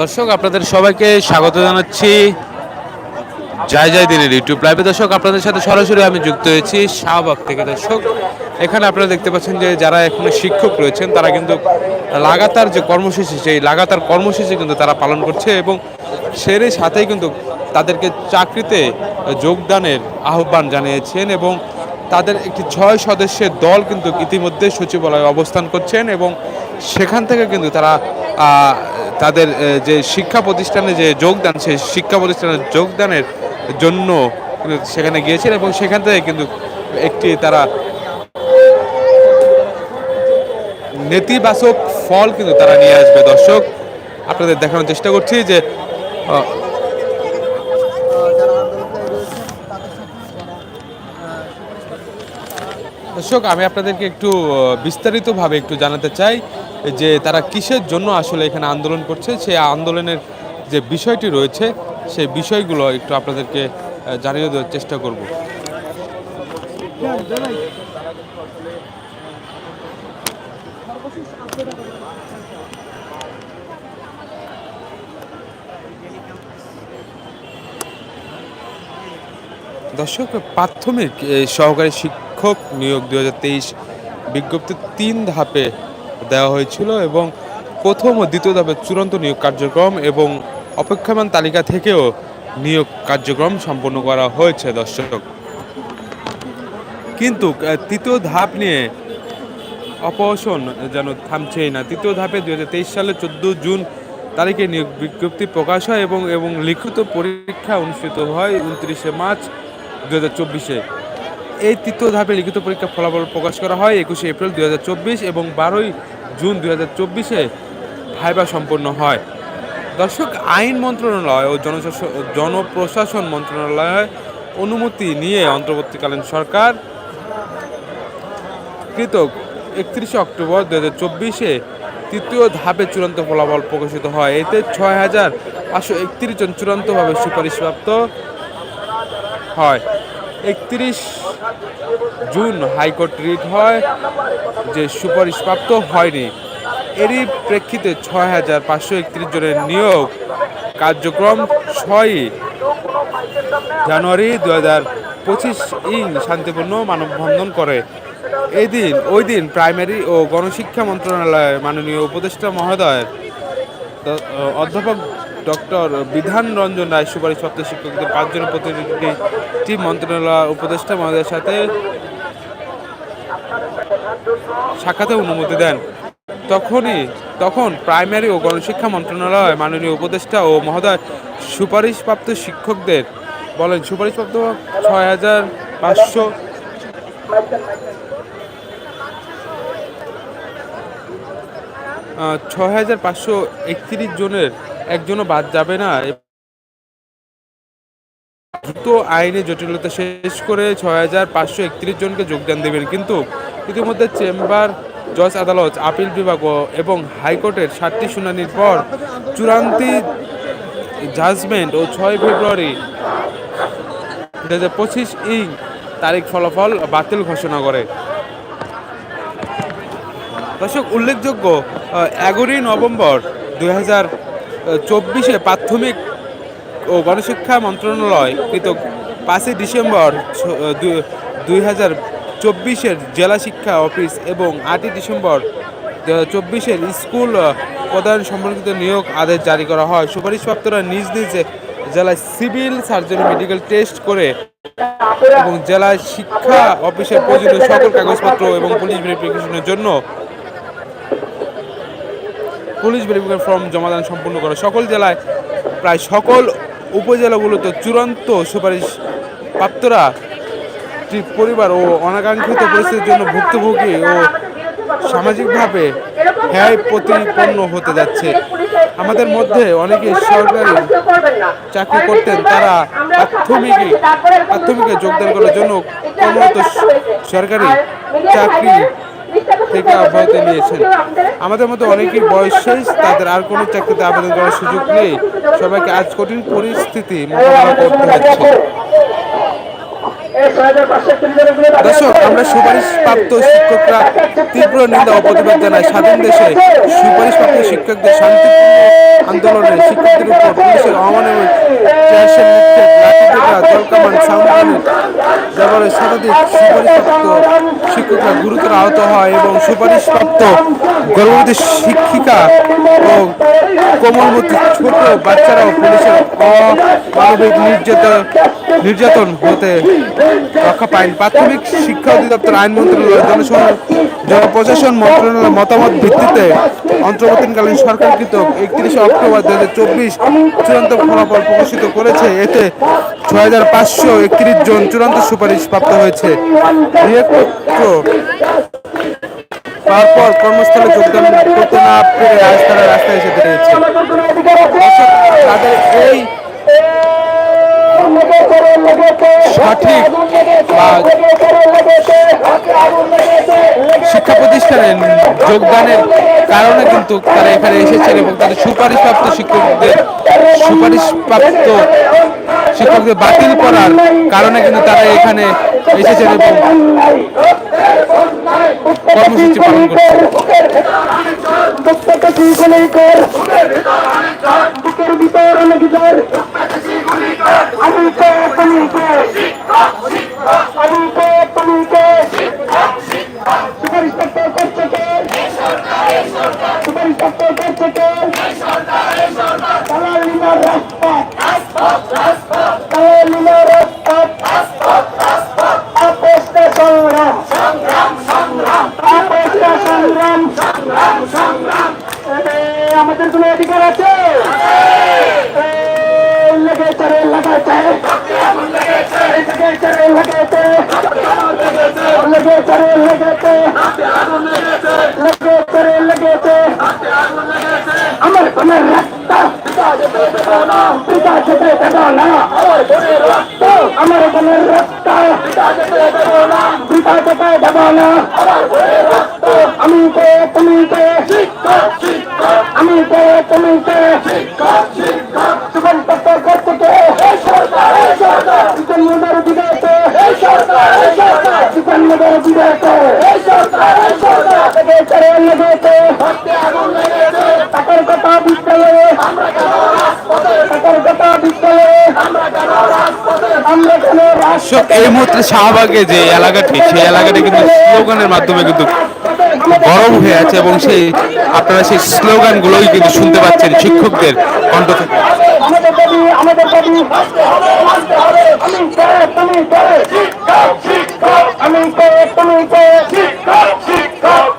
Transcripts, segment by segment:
দর্শক, আপনাদের সবাইকে স্বাগত জানাচ্ছি। জয় জয় দিনের ইউটিউব লাইভে দর্শক, আপনাদের সাথে সরাসরি আমি যুক্ত হয়েছি শাহবাগ থেকে। দর্শক, এখানে আপনারা দেখতে পাচ্ছেন যে যারা এখনও শিক্ষক রয়েছেন, তারা কিন্তু লাগাতার যে কর্মসূচি, সেই লাগাতার কর্মসূচি কিন্তু তারা পালন করছে এবং সেরই সাথেই কিন্তু তাদেরকে চাকরিতে যোগদানের আহ্বান জানিয়েছেন এবং তাদের একটি ছয় সদস্যের দল কিন্তু ইতিমধ্যে সচিবালয়ে অবস্থান করছেন এবং সেখান থেকে কিন্তু তারা তাদের যে শিক্ষা প্রতিষ্ঠানে যে যোগদান, সেই শিক্ষা প্রতিষ্ঠানের যোগদানের জন্য সেখানে গিয়েছেন এবং সেখান থেকে কিন্তু একটি তারা নেতিবাচক ফল কিন্তু তারা নিয়ে আসবে। দর্শক, আপনাদের দেখানোর চেষ্টা করছি যে দর্শক, আমি আপনাদেরকে একটু বিস্তারিতভাবে একটু জানাতে চাই যে তারা কিসের জন্য আসলে এখানে আন্দোলন করছে। সেই আন্দোলনের যে বিষয়টি রয়েছে, সেই বিষয়গুলো একটু আপনাদেরকে জানিয়ে দেওয়ার চেষ্টা করব। দর্শক, প্রাথমিক সহকারী সহকারী শিক্ষক নিয়োগ দু বিজ্ঞপ্তি তিন ধাপে দেওয়া হয়েছিল এবং প্রথম ও দ্বিতীয় ধাপে চূড়ান্ত নিয়োগ কার্যক্রম এবং অপেক্ষমান তালিকা থেকেও নিয়োগ কার্যক্রম সম্পন্ন করা হয়েছে, দর্শক। কিন্তু তৃতীয় ধাপ নিয়ে অপসন যেন থামছেই না। তৃতীয় ধাপে দুই হাজার তেইশ সালে চোদ্দ জুন তারিখে নিয়োগ বিজ্ঞপ্তি প্রকাশ হয় এবং এবং লিখিত পরীক্ষা অনুষ্ঠিত হয় উনত্রিশে মার্চ দু হাজার চব্বিশে। এই তৃতীয় ধাপে লিখিত পরীক্ষার ফলাফল প্রকাশ করা হয় একুশে এপ্রিল দুই হাজার চব্বিশ এবং বারোই জুন দু হাজার চব্বিশে ভাইবা সম্পন্ন হয়। দর্শক, আইন মন্ত্রণালয় ও জনশাসন জনপ্রশাসন মন্ত্রণালয় অনুমতি নিয়ে অন্তর্বর্তীকালীন সরকার কৃত একত্রিশে অক্টোবর দু হাজার চব্বিশে তৃতীয় ধাপে চূড়ান্ত ফলাফল প্রকাশিত হয়। এতে ছয় হাজার পাঁচশো একত্রিশ জন চূড়ান্তভাবে সুপারিশপ্রাপ্ত হয়। একত্রিশ জুন হাইকোর্ট রিট হয়, যে সুপারিশপ্রাপ্ত হয়নি। এরই প্রেক্ষিতে ছয় হাজার পাঁচশো একত্রিশ জনের নিয়োগ কার্যক্রম ছয়ই জানুয়ারি দু হাজার পঁচিশ ইং শান্তিপূর্ণ মানববন্ধন করে। এই দিন ওই দিন প্রাইমারি ও গণশিক্ষা মন্ত্রণালয়ের মাননীয় উপদেষ্টা মহোদয় অধ্যাপক ডক্টর বিধান রঞ্জন রায় সুপারিশপ্রাপ্ত শিক্ষকদের পাঁচজন প্রতিনিধি মন্ত্রণালয় উপদেষ্টা মহোদয়ের সাথে সাক্ষাতে অনুমতি দেন। তখনই, তখন প্রাইমারি ও গণশিক্ষা মন্ত্রণালয় মাননীয় উপদেষ্টা ও মহোদয় সুপারিশপ্রাপ্ত শিক্ষকদের বলেন সুপারিশপ্রাপ্ত ছয় হাজার পাঁচশো ছয় হাজার পাঁচশো একত্রিশ জনের একজনও বাদ যাবে না। দ্রুত আইনে জটিলতা শেষ করে ছয় হাজার পাঁচশো একত্রিশ জনকে যোগদান দেবেন। কিন্তু ইতিমধ্যে চেম্বার, জজ আদালত, আপিল বিভাগ এবং হাইকোর্টের সাতটি শুনানির পর চূড়ান্তি জাজমেন্ট ও ছয় ফেব্রুয়ারি দু হাজার পঁচিশ ইং তারিখ ফলাফল বাতিল ঘোষণা করে। দর্শক, উল্লেখযোগ্য এগারোই নভেম্বর দুই হাজার চব্বিশে প্রাথমিক ও গণশিক্ষা মন্ত্রণালয় কৃত পাঁচই ডিসেম্বর দুই হাজার চব্বিশের জেলা শিক্ষা অফিস এবং আটই ডিসেম্বর চব্বিশের স্কুল প্রদান সম্পর্কিত নিয়োগ আদেশ জারি করা হয়। সুপারিশপ্রাপ্তরা নিজ নিজ জেলায় সিভিল সার্জন মেডিকেল টেস্ট করে এবং জেলা শিক্ষা অফিসের প্রয়োজনীয় সকল কাগজপত্র এবং পুলিশ ভেরিফিকেশনের জন্য পুলিশ ভেরিফিকেশন ফর্ম জমাদান সম্পূর্ণ করে। সকল জেলায় প্রায় সকল উপজেলাগুলোতে চূড়ান্ত সুপারিশ প্রাপ্তরা পরিবার ও অনাকাঙ্ক্ষিত পরিস্থিতির জন্য ভুক্তভোগী ও সামাজিকভাবে হ্যায় প্রতিপন্ন হতে যাচ্ছে। আমাদের মধ্যে অনেকে সরকারি চাকরি করতেন, তারা প্রাথমিকে প্রাথমিকে যোগদান করার জন্য কর্মরত সরকারি চাকরি থেকে অব্যাহতি নিয়েছেন। আমাদের মধ্যে অনেকেই বয়স শেষ তাদের আর কোনো চাকরিতে আবেদন করার সুযোগ নেই। সবাইকে আজ কঠিন পরিস্থিতি মোকাবিলা করতে হচ্ছে। দর্শক, আমরা সুপারিশপ্রাপ্ত শিক্ষকরা তীব্র নিন্দা ও প্রতিবাদ জানাই। স্বাধীন দেশে সুপারিশপ্রাপ্ত শিক্ষকদের শান্তিপূর্ণ আন্দোলনে শিক্ষকদের উপর পুলিশের অমানবিক ট্রাশের নিক্ষেপ লাঠিপেটা জলকামান সাউন্ড ব্যবহারে শতাধিক সুপারিশপ্রাপ্ত শিক্ষকরা গুরুতর আহত হয় এবং সুপারিশপ্রাপ্ত গর্ভবতী শিক্ষিকা ও কোমলমতি ছোট বাচ্চারাও পুলিশের অমানবিক নির্যাতন নির্যাতন হতে রক্ষা পায়ন। প্রাথমিক শিক্ষা অধিদপ্তর, আইন মন্ত্রণালয় জনসহ জনপ্রশাসন মন্ত্রণালয়ের মতামত ভিত্তিতে অন্তর্বর্তীকালীন সরকারকৃত একত্রিশে অক্টোবর দু হাজার চব্বিশ চূড়ান্ত ফলাফল প্রকাশিত করেছে। এতে ছয় হাজার পাঁচশো একত্রিশ জন চূড়ান্ত সুপারিশ প্রাপ্ত হয়েছে। তারপর কর্মস্থলে যোগদান করতে না পেরে আজ তারা রাস্তায় এসে দাঁড়িয়েছে। তাদের এই সঠিক শিক্ষা প্রতিষ্ঠানে যোগদানের কারণে কিন্তু তারা এখানে এসেছেন এবং তাদের সুপারিশপ্রাপ্ত শিক্ষকদের সুপারিশপ্রাপ্ত শিক্ষকদের বাতিল করার কারণে কিন্তু তারা এখানে এসেছেন এবং কর্মসূচি পালন করছেন। সুপারিশ করতে করছে কে সুপারিশ করতে করছে কে দালাল লিমার রাস্তা দালাল লিমার রাস্তা আপোষটা সংগ্রাম আপোষটা সংগ্রাম এ, আমাদের কোনো অধিকার আছে এ, লেগেছে রে লাগাতে লেগেছে রে লাগাতে লেগেছে রে লাগাতে লেগেছে রে লাগাতে আমার কোনো রাস্তা পিতা যেতে দেব না আমার কোনো রাস্তা পিতা যেতে দেব না আমি কে তুমি কে আমি কে তুমি কে জীবন তত্ত্ব করতে জীবন মোদের বিদায়তে জীবন মোদের বিদায়তে লেগেছে রে লেগেছে। কথা বিদ্যালয়ে টাকার কথা বিদ্যালয়ে এই মুহূর্তে শাহবাগে যে এলাকাটি সেই এলাকাটি কিন্তু স্লোগানের মাধ্যমে কিন্তু গরম হয়ে আছে এবং সেই আপনারা সেই স্লোগানগুলোই কিন্তু শুনতে পাচ্ছেন শিক্ষকদের কণ্ঠ থেকে। আমি আমি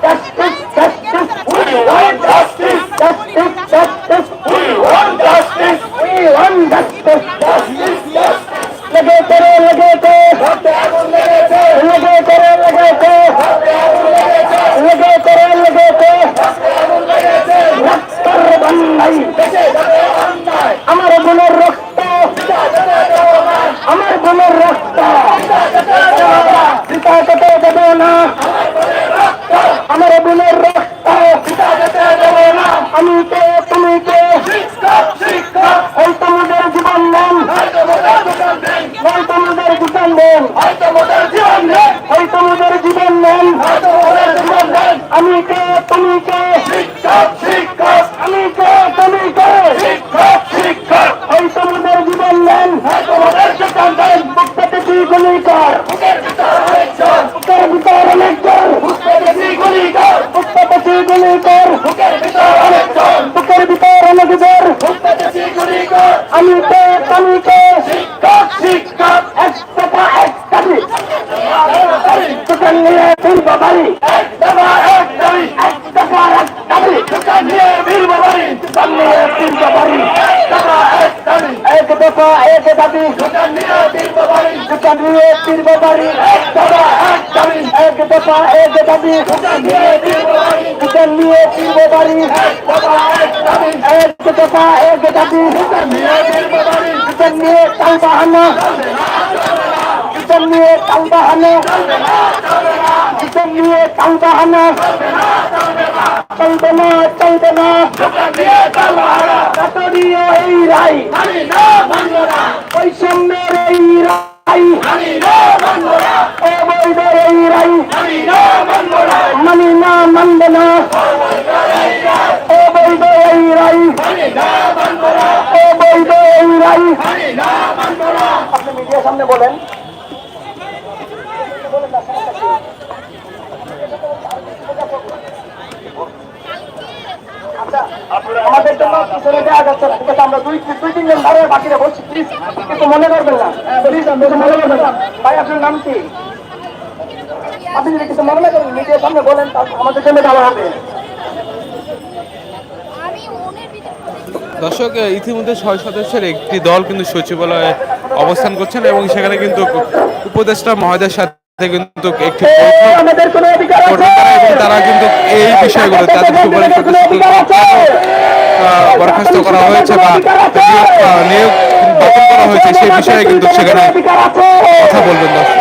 আমি কে তুমি কে এক টাকা এক কাটি নিয়ে ফিরব বাড়ি। এক টাকা এক কাটি নিয়ে ফিরব বাড়ি। এক টাকা এক দোকান নিয়ে ফিরব বাড়ি। এক দফা দাবি দোকান নিয়ে কাল বাহানা। দোকান নিয়ে কাল বাহানা। দোকান নিয়ে কাল বাহানা। চলবে এই রায়। মিডিয়ার বলেন। আচ্ছা, আমাদের জন্য পিছনে দেওয়া যাচ্ছে না ঠিক আছে আমরা দুই দুই তিনজন ধরে বাকিরা বলছি প্লিজ কিছু মনে করবেন না। প্লিজ মনে করবেন না। ভাই আপনার নাম কি? আপনি যদি কিছু মনে না করেন মিডিয়ার সামনে বলেন আমাদের জন্য ভালো হবে। আমি মনের ভিতর দর্শক ইতিমধ্যে ছয় সদস্যের একটি দল কিন্তু সচিবালয়ে অবস্থান করছেন এবং সেখানে কিন্তু উপদেষ্টা মহোদয়ের সাথে কিন্তু একটি তারা কিন্তু এই বিষয়গুলো বরখাস্ত করা হয়েছে বা নিয়োগ বাতিল করা হয়েছে সেই বিষয়ে কিন্তু সেখানে কথা বলবেন দর্শক।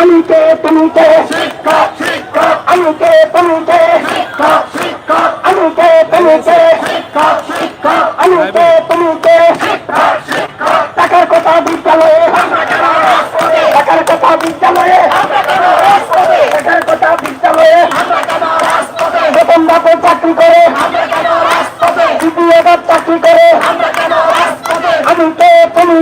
আমি কে তুমি কে শিক্ষক শিক্ষক আমি কে তুমি কে শিক্ষক শিক্ষক আমি কে তুমি কে শিক্ষক শিক্ষক আমি কে তুমি কে শিক্ষক শিক্ষক। টাকার কথা বিদ্যালয়ে, টাকার কথা বিদ্যালয়ে, টাকার কথা বিদ্যালয়ে। বেতন বাপে চাকরি করে, দ্বিতীয় চাকরি করে। আমি কে তুমি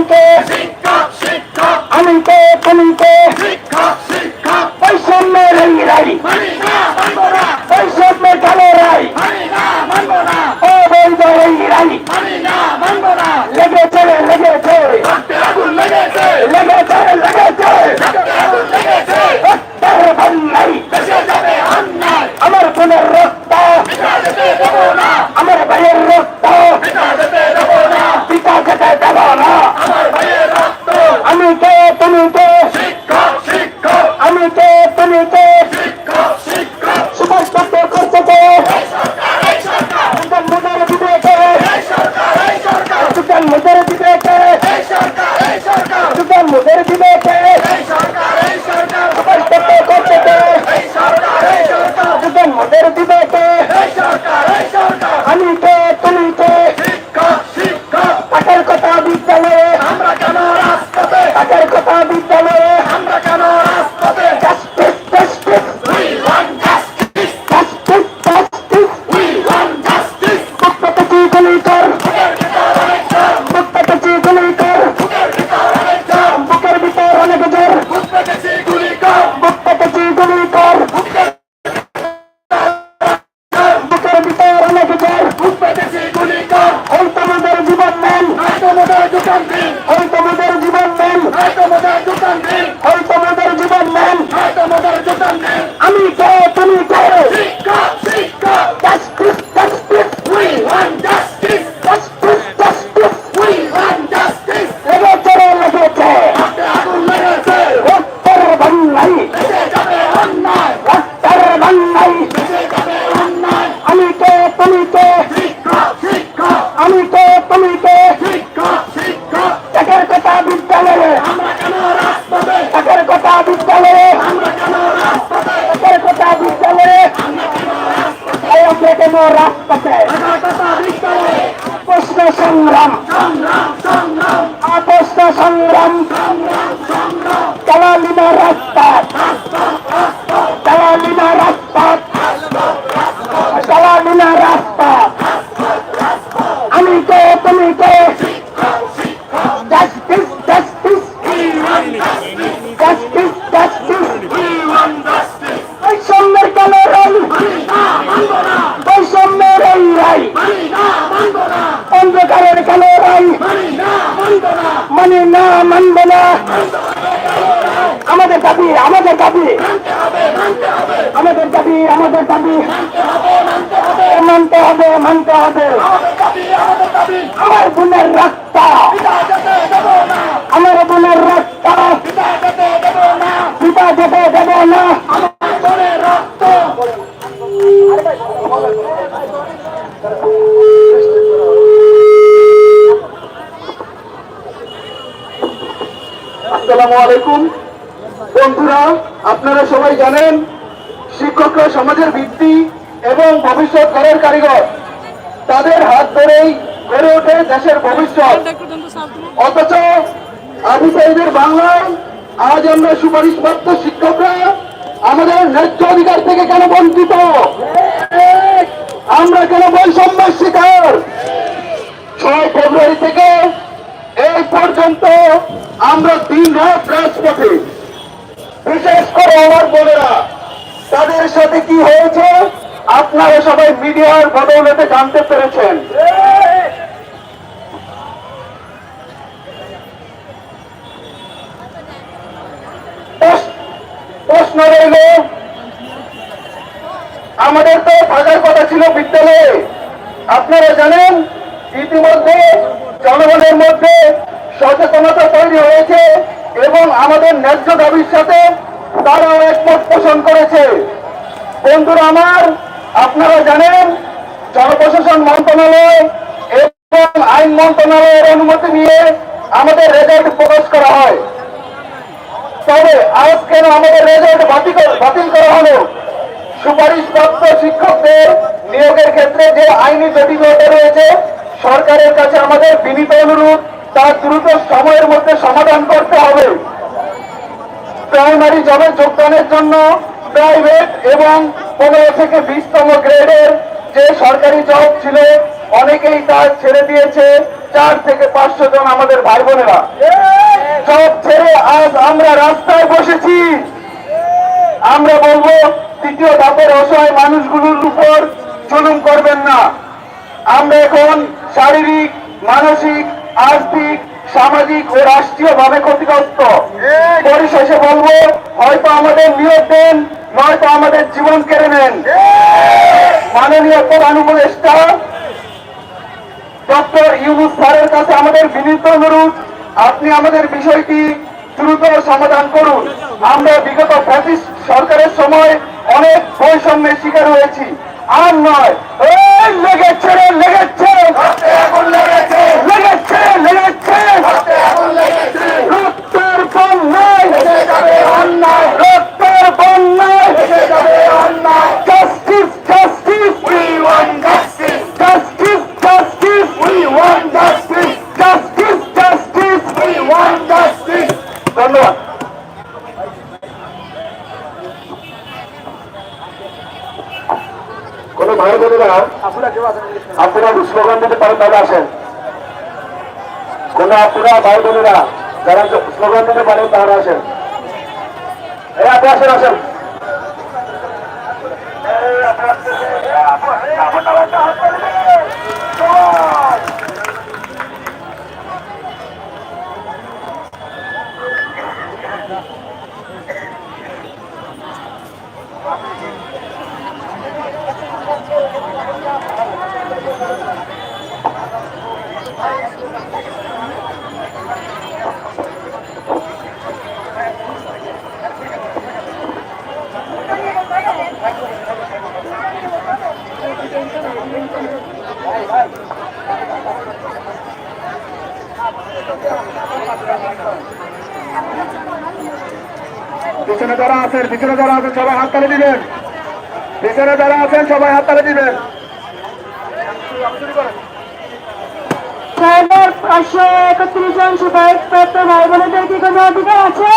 দাবি, আমাদের দাবি। আমাদের দাবি আমাদের দাবি। মানতে হবে মানতে হবে। আমার বোনের রক্ত আমার বোনের রক্ত পিতা যেতে দেব না। আসসালামু আলাইকুম। বন্ধুরা, আপনারা সবাই জানেন, শিক্ষকরা সমাজের ভিত্তি এবং ভবিষ্যৎ ঘরের কারিগর। তাদের হাত ধরেই গড়ে ওঠে দেশের ভবিষ্যৎ। অথচ আবু সাইদের বাংলায় আজ আমরা সুপারিশপ্রাপ্ত শিক্ষকরা আমাদের ন্যায্য অধিকার থেকে কেন বঞ্চিত? আমরা কেন বৈষম্যের শিকার? ছয় ফেব্রুয়ারি থেকে এই পর্যন্ত আমরা দিন রাত রাজপথে বিশেষ করে আমার বোনেরা, তাদের সাথে কি হয়েছে? আপনারা সবাই মিডিয়ার বদৌলতে জানতে পেরেছেন। প্রশ্ন- রইল, আমাদের তো থাকার কথা ছিল বিদ্যালয়ে। আপনারা জানেন, ইতিমধ্যে জনগণের মধ্যে সচেতনতা তৈরি হয়েছে এবং আমাদের ন্যায্য দাবির সাথে তারাও একমত পোষণ করেছে। বন্ধুরা আমার, আপনারা জানেন, জনপ্রশাসন মন্ত্রণালয় এবং আইন মন্ত্রণালয়ের অনুমতি নিয়ে আমাদের রেজাল্ট প্রকাশ করা হয়। তবে আজ কেন আমাদের রেজাল্ট বাতিল বাতিল করা হলো? সুপারিশপ্রাপ্ত শিক্ষকদের নিয়োগের ক্ষেত্রে যে আইনি জটিলতা রয়েছে, সরকারের কাছে আমাদের বিনীত অনুরোধ, তা দ্রুত সময়ের মধ্যে সমাধান করতে হবে। প্রাইমারি জবে যোগদানের জন্য প্রাইভেট এবং পনেরো থেকে বিশতম গ্রেডের যে সরকারি জব ছিল, অনেকেই তা ছেড়ে দিয়েছে। চার থেকে পাঁচশো জন আমাদের ভাই বোনেরা। জব ছেড়ে আজ আমরা রাস্তায় বসেছি। আমরা বলব, তৃতীয় ধাপের অসহায় মানুষগুলোর উপর জুলুম করবেন না। আমরা এখন শারীরিক, মানসিক, আর্থিক সামাজিক ও রাষ্ট্রীয় ভাবে ক্ষতিগ্রস্ত পরিশেষে বলব হয়তো আমাদের নিয়োগ দেন নয়তো আমাদের জীবন কেড়ে নেন। মাননীয় প্রধান উপদেষ্টা ডক্টর ইউনুস স্যারের কাছে আমাদের বিনীত অনুরোধ আপনি আমাদের বিষয়টি দ্রুত সমাধান করুন। আমরা বিগত ফ্যাসিস্ট সরকারের সময় অনেক বৈষম্যের শিকার হয়েছি। আর নয় লেগেছে লেগেছে লেগেছে লেগেছে রক্তের বন্যায় রক্তের বন্যায় justice justice justice we want justice justice আপনারা স্লোগান দিতে পারেন, তাহলে আসেন। কোন আপনারা ভাই বোনেরা যারা স্লোগান দিতে পারেন তারা আসেন এরা আপনি আসেন আসেন পিছনে যারা আছেন পিছনে যারা আছেন সবাই হাত তালে দিবেন। পিছনে যারা আছেন সবাই হাত তালে দিবেন। পাঁচশো একত্রিশ জন সুপারিশ প্রাপ্ত ভাই বোনেদের কি কোনো অধিকার আছে।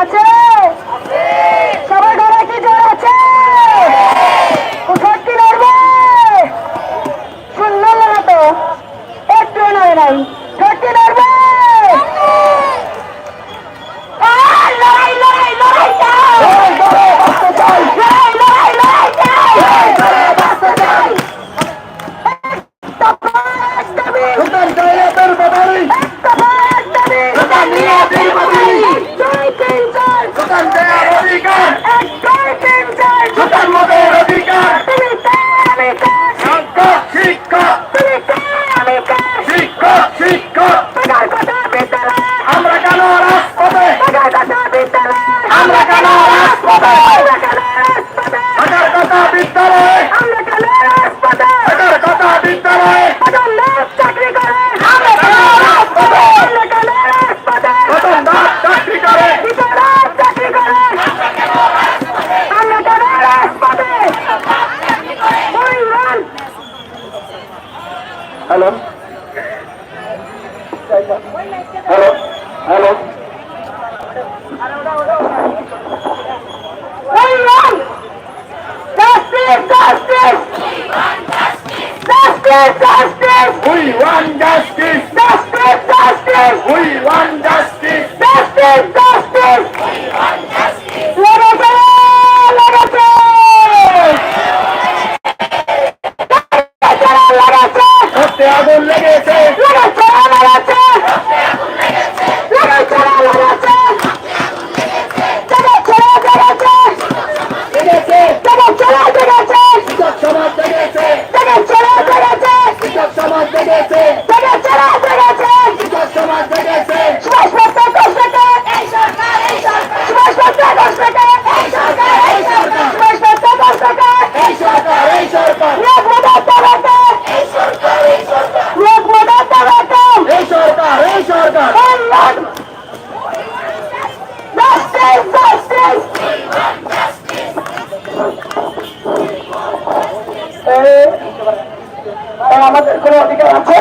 আছে সবার ঘরে কি জোর আছে উঠোর কি লড়বে শুনলাম না তো নয় নাই। লড়বে আর লড়াই লড়াই লড়াই চাই লড়াই লড়াই লড়াই চাই বাঁচতে চাই আমরা কেন রাজপথে আমরা কেন রাজপথে আমরা কেন রাজপথে হাজার কথা বিদ্যালয়ে আমরা কেন রাজপথে হাজার কথা বিদ্যালয়ে এখন লোক চাকরি করে আমরা কেন রাজপথে আমরা কেন রাজপথে প্রথম ধাপ চাকরি করে বিচারক চাকরি করে আমরা কেন রাজপথে ওই রান হ্যালো হ্যালো হ্যালো ওই run justice justice justice Justice, justice, We want justice. justice, justice, We want justice. Justice, justice. লেগেছে, লেগেছে। লেগেছে, লেগেছে, হাতে আগুন লেগেছে লেগেছে, লেগেছে। লেগেছে, লেগেছে। লেগেছে, লেগেছে। লেগেছে লেগেছে, লেগেছে। কৃষক সমাজ লেগেছে লেগেছে, লেগেছে। কৃষক সমাজ লেগেছে লেগেছে, লেগেছে। কৃষক সমাজ লেগেছে সুভাষপত্র ঘোষ থেকে এই সরকার এই সরকার সুভাষপত্র ঘোষ থেকে এই সরকার এই সরকার সুভাষপত্র ঘোষ থেকে এই সরকার এই সরকার লোক মদত দেওয়াতে এই সরকার এই সরকার লোক মদত দেওয়াতে এই সরকার এই সরকার জাস্টিস জাস্টিস আমাদের কোনো অধিকার আছে?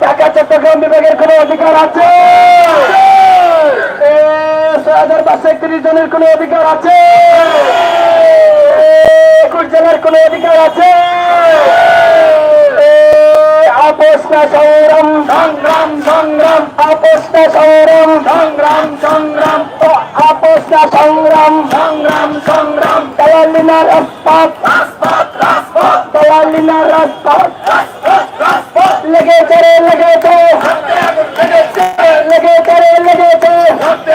ঢাকা চট্টগ্রাম বিভাগের কোনো অধিকার আছে? ছয় হাজার পাঁচশো একত্রিশ জনের কোনো অধিকার আছে? একুশ জেলার কোনো অধিকার আছে? এ, আপোষ না সংগ্রাম সংগ্রাম সংগ্রাম। আপোষ না সংগ্রাম সংগ্রাম সংগ্রাম। ও আপোষ না সংগ্রাম। সংগ্রাম সংগ্রাম। দয়ালি না রাজপথ। রাজপথ রাজপথ দয়ালি না রাজপথ। লেগেছে রে লেগেছে।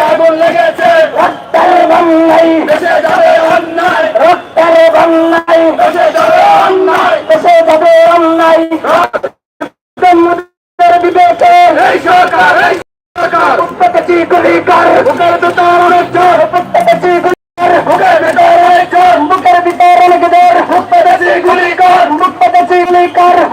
আগুন লেগেছে। রক্তের বন্যাই দেশে যাবে অন্যায়। রক্তের দেশে যাবে বিবেকে। এই সরকার এই সরকার। প্রত্যেকটি গুলি কর গুলি Ricardo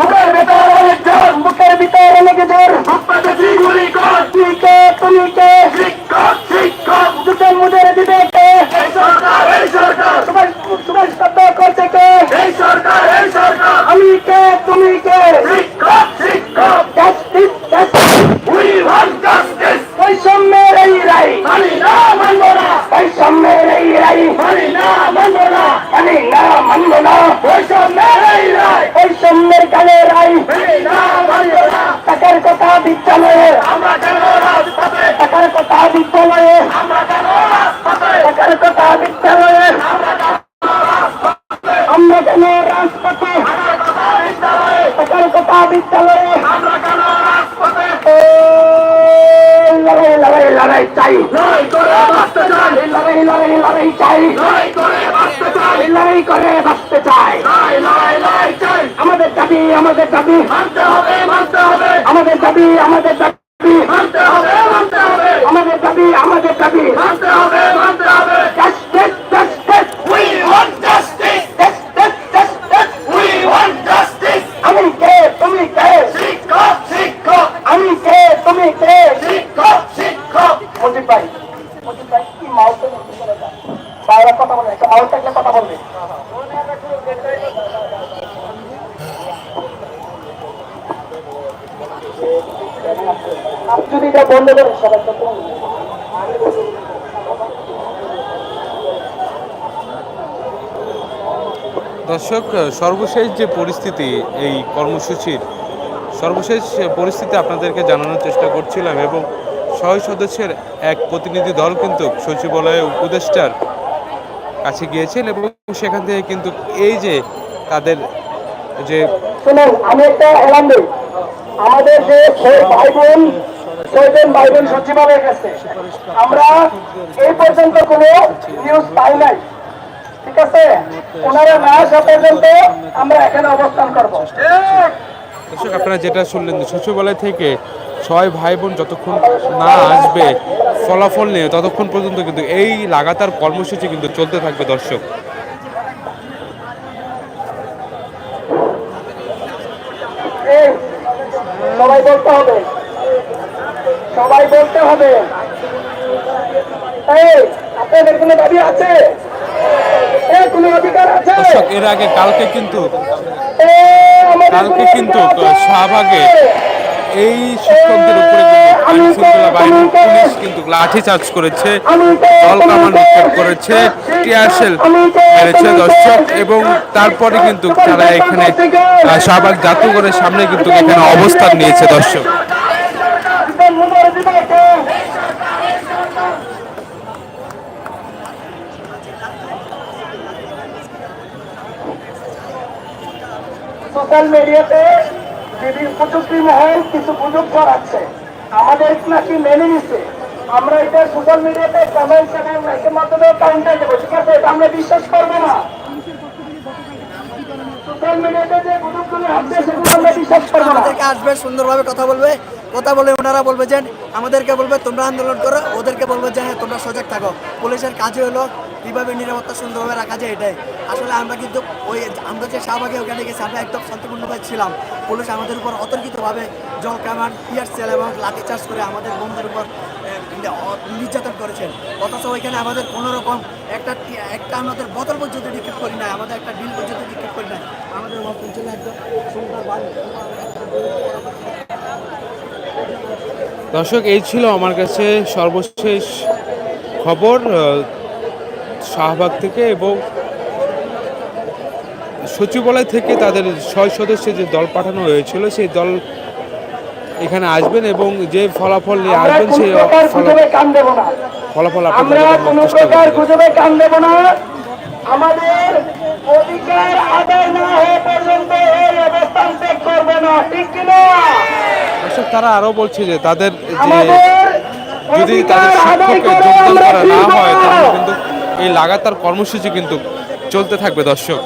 লড়াই করে বাঁচতে চায় আমাদের দাবি আমাদের দাবি। মানতে হবে মানতে হবে। আমাদের দাবি আমাদের দাবি মানতে হবে মানতে হবে আমাদের দাবি আমাদের দাবি মানতে হবে মানতে হবে justice justice we want justice justice justice we want justice আমি কে তুমি কে শিক্ষক শিক্ষক আমি কে তুমি কে শিক্ষক শিক্ষক মজিদ ভাই মজিদ ভাই কি মাউসে বাইরে কথা বলে একটা মাউস থাকলে কথা বলবে আপনি যদি এটা বন্ধ করেন সবাই কথা দর্শক সর্বশেষ যে পরিস্থিতি এই কর্মসূচির সর্বশেষ পরিস্থিতি আপনাদেরকে জানানোর চেষ্টা করছিলাম এবং ছয় সদস্যের এক প্রতিনিধি দল কিন্তু সচিবালয়ে উপদেষ্টার কাছে গিয়েছেন এবং সেখান থেকে কিন্তু এই যে তাদের যে আমি একটা আমাদের যে ভাই বোন ছয়জন ভাই বোন সচিবালয়ে গেছে। আমরা এই পর্যন্ত কোনো নিউজ পাই নাই। ঠিক আছে? ওনারা না আসা পর্যন্ত আমরা এখানে অবস্থান করব। দর্শক আপনারা যেটা শুনলেন যে সচিবালয় থেকে ছয় ভাই বোন যতক্ষণ না আসবে ফলাফল নিয়ে ততক্ষণ পর্যন্ত কিন্তু এই লাগাতার কর্মসূচি কিন্তু চলতে থাকবে দর্শক। সবাই বলতে হবে। সবাই বলতে হবে। আপনাদের কোনো দাবি আছে? কোনো অধিকার আছে? দর্শক এর আগে কালকে কিন্তু কালকে কিন্তু শাহবাগে এই শিক্ষকদের উপরে পুলিশ কিন্তু করেছে নিক্ষেপ টিয়ারশেল দর্শক এবং তারপরে কিন্তু তারা এখানে শাহবাগ শাহবাগ জাদুঘরের সামনে কিন্তু এখানে অবস্থান নিয়েছে দর্শক। সোশ্যাল মিডিয়াতে বিভিন্ন প্রযুক্তি মহল, কিছু গুজব ছড়াচ্ছে। আমাদের নাকি মেনে নিছে। আমরা এটা সোশ্যাল মিডিয়াতে এবং লাইকের মাধ্যমে কাউন্টার দেবো, ঠিক আছে? এটা আমরা বিশ্বাস করব না। সোশ্যাল মিডিয়াতে যে গুজবগুলো হচ্ছে সেগুলো আমরা বিশ্বাস করব না। আসবে, সুন্দরভাবে কথা বলবে। কথা বলে ওনারা বলবে যে, আমাদেরকে বলবে তোমরা আন্দোলন করো, ওদেরকে বলবে যে হ্যাঁ তোমরা সজাগ থাকো। পুলিশের কাজে হলো কীভাবে নিরাপত্তা সুন্দরভাবে রাখা যায় এটাই। আসলে আমরা কিন্তু ওই আমরা যে শাহবাগে ওখানে গেছি, আমরা একদম শান্তিপূর্ণভাবে ছিলাম। পুলিশ আমাদের উপর অতর্কিতভাবে জল কামান, টিয়ার সেল এবং লাঠিচার্জ করে আমাদের বন্ধুদের উপর নির্যাতন করেছেন। অথচ ওইখানে আমাদের কোনো রকম একটা একটা আমাদের বোতল পর্যন্ত নিক্ষেপ করি নাই, আমাদের একটা ডিল পর্যন্ত নিক্ষেপ করি নাই। আমাদের অঞ্চলে একদম সুন্দরভাবে দর্শক এই ছিল আমার কাছে সর্বশেষ খবর শাহবাগ থেকে এবং সচিবালয় থেকে তাদের ছয় সদস্যের যে দল পাঠানো হয়েছিল সেই দল এখানে আসবেন এবং যে ফলাফল নিয়ে আসবেন সেই ফলাফল আমরা কোনো প্রকার গুজবে কান দেব না। আমাদের অধিকার আদায় না হওয়া পর্যন্ত এই অবস্থান ত্যাগ করবে না। ঠিক কিনা? দর্শক তারা আরও বলছে যে তাদের যে যদি তাদের শিক্ষককে যোগদান করা না হয় তাহলে কিন্তু এই লাগাতার কর্মসূচি কিন্তু চলতে থাকবে দর্শক।